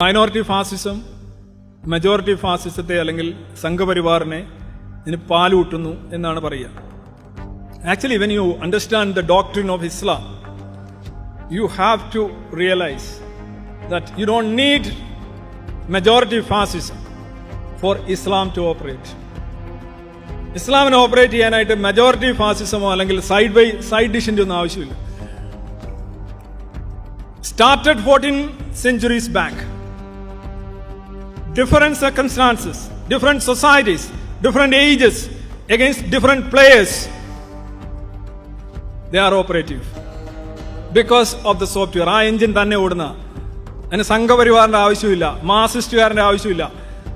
Minority ഫാസിസം majority ഫാസിസത്തെ അല്ലെങ്കിൽ സംഘപരിവാറിനെ ഇതിന് പാലൂട്ടുന്നു എന്നാണ് പറയുക. Actually when you understand the doctrine of Islam you have to realise that you don't need majority fascism for Islam to operate ഇസ്ലാമിനെ operate ചെയ്യാനായിട്ട് majority ഫാസിസമോ അല്ലെങ്കിൽ സൈഡ് ബൈ സൈഡ് ഡിഷിന്റെ ഒന്നും ആവശ്യമില്ല. Started fourteen centuries back different circumstances, different societies, different ages, against different players, they are operative. Because of the software ആ engine തന്നെ ഓടുന്ന. അതിന് സംഘപരിവാറിന്റെ ആവശ്യമില്ല. മാസിസ്റ്റുകാരന്റെ ആവശ്യമില്ല.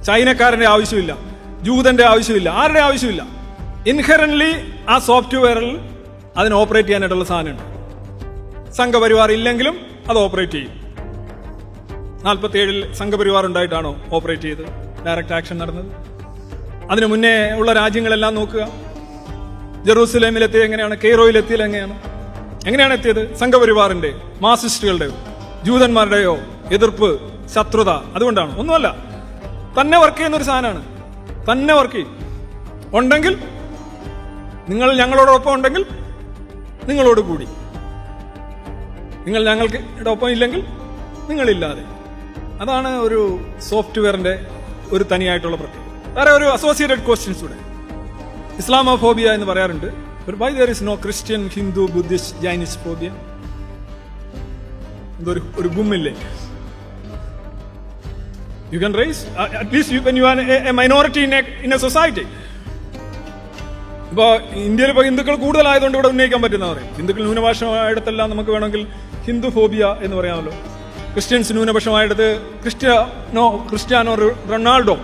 ചൈനക്കാരന്റെ ആവശ്യമില്ല. ജൂതന്റെ ആവശ്യമില്ല. ആരുടെ ആവശ്യമില്ല? ഇൻഹറന്റ്ലി ആ സോഫ്റ്റ്വെയറിൽ അതിന് ഓപ്പറേറ്റ് ചെയ്യാനായിട്ടുള്ള സാധനമുണ്ട്. സംഘപരിവാർ ഇല്ലെങ്കിലും അത് ഓപ്പറേറ്റ് ചെയ്യും. നാൽപ്പത്തി ഏഴിൽ സംഘപരിവാർ ഉണ്ടായിട്ടാണോ ഓപ്പറേറ്റ് ചെയ്തത്? ഡയറക്റ്റ് ആക്ഷൻ നടന്നത്? അതിനു മുന്നേ ഉള്ള രാജ്യങ്ങളെല്ലാം നോക്കുക. ജെറൂസലേമിലെത്തിയത് എങ്ങനെയാണ്? കെയ്റോയിലെത്തിയത് എങ്ങനെയാണ്? എങ്ങനെയാണ് എത്തിയത്? സംഘപരിവാറിന്റെ മാസിസ്റ്റുകളുടെയോ ജൂതന്മാരുടെയോ എതിർപ്പ് ശത്രുത അതുകൊണ്ടാണ്. ഒന്നുമല്ല. തന്നെ വർക്ക് ചെയ്യുന്ന ഒരു സാധനമാണ്. തന്നെ വർക്ക് ചെയ്യും. ഉണ്ടെങ്കിൽ നിങ്ങൾ ഞങ്ങളോടൊപ്പം ഉണ്ടെങ്കിൽ നിങ്ങളോട് കൂടി. നിങ്ങൾ ഞങ്ങൾക്ക് ഒപ്പം ഇല്ലെങ്കിൽ നിങ്ങളില്ലാതെ. അതാണ് ഒരു സോഫ്റ്റ്വെയറിന്റെ ഒരു തനിയായിട്ടുള്ള പ്രത്യേകത. വേറെ ഒരു അസോസിയേറ്റഡ് ക്വസ്റ്റ്യൻസ് കൂടെ. ഇസ്ലാമോഫോബിയ എന്ന് പറയാറുണ്ട്. By there is no Christian Hindu Buddhist Jainism phobia എന്തൊരു ഒരു ഗുമ്മില്ലേ? You can raise at least you are a minority in in a society ഇപ്പോൾ ഇന്ത്യയിൽ ഇപ്പോൾ ഹിന്ദുക്കൾ കൂടുതലായതുകൊണ്ട് ഇവിടെ ഉന്നയിക്കാൻ പറ്റുന്ന പറയും. ഹിന്ദുക്കൾ ന്യൂനപക്ഷമായിടത്തെല്ലാം നമുക്ക് വേണമെങ്കിൽ ഹിന്ദു ഫോബിയ എന്ന് പറയാമല്ലോ. ക്രിസ്ത്യൻസ് ന്യൂനപക്ഷമായിടത്ത് ക്രിസ്ത്യാനോ ക്രിസ്ത്യാനോ റൊണാൾഡോ.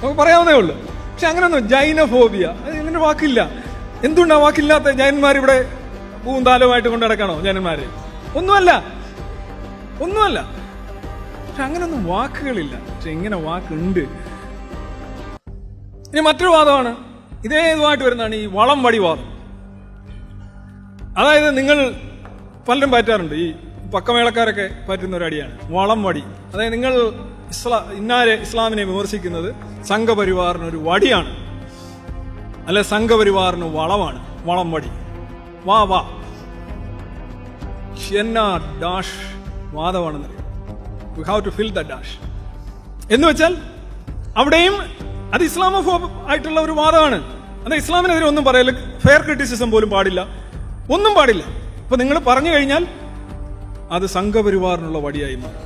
നമുക്ക് പറയാവുന്നേ ഉള്ളൂ. പക്ഷെ അങ്ങനെയൊന്നും ജൈനഫോബിയ. അങ്ങനെ വാക്കില്ല. എന്തുകൊണ്ടാ വാക്കില്ലാത്ത ജൈനന്മാർ ഇവിടെ പൂന്താലമായിട്ട് കൊണ്ട് നടക്കണോ ജൈനന്മാര്? ഒന്നുമല്ല. ഒന്നുമല്ല. പക്ഷെ അങ്ങനെയൊന്നും വാക്കുകളില്ല. പക്ഷെ ഇങ്ങനെ വാക്കുണ്ട്. ഇനി മറ്റൊരു വാദമാണ്. ഇതേ ഇതുമായിട്ട് വരുന്നതാണ് ഈ വളം വടി വാദം അതായത് നിങ്ങൾ പലരും പറ്റാറുണ്ട്. ഈ പക്കമേളക്കാരൊക്കെ പറ്റുന്ന ഒരു അടിയാണ്. വളം വടി. അതായത് നിങ്ങൾ ഇസ്ലാ ഇന്നാരെ ഇസ്ലാമിനെ വിമർശിക്കുന്നത് സംഘപരിവാറിന് ഒരു വടിയാണ്. അല്ലെ സംഘപരിവാറിന് വളമാണ്. വളം വടി. വാ വാ. Dash വാദമാണെന്നറിയാം we have to fill the dash എന്ന് വെച്ചാൽ അവിടെയും അത് ഇസ്ലാമോഫോബ് ആയിട്ടുള്ള ഒരു വാദമാണ്. അത് ഇസ്ലാമിനെതിരെ ഒന്നും പറയല്ല ഫെയർ ക്രിറ്റിസിസം പോലും പാടില്ല. ഒന്നും പാടില്ല. അപ്പൊ നിങ്ങൾ പറഞ്ഞു കഴിഞ്ഞാൽ അത് സംഘപരിവാറിനുള്ള വടിയായി മാറും.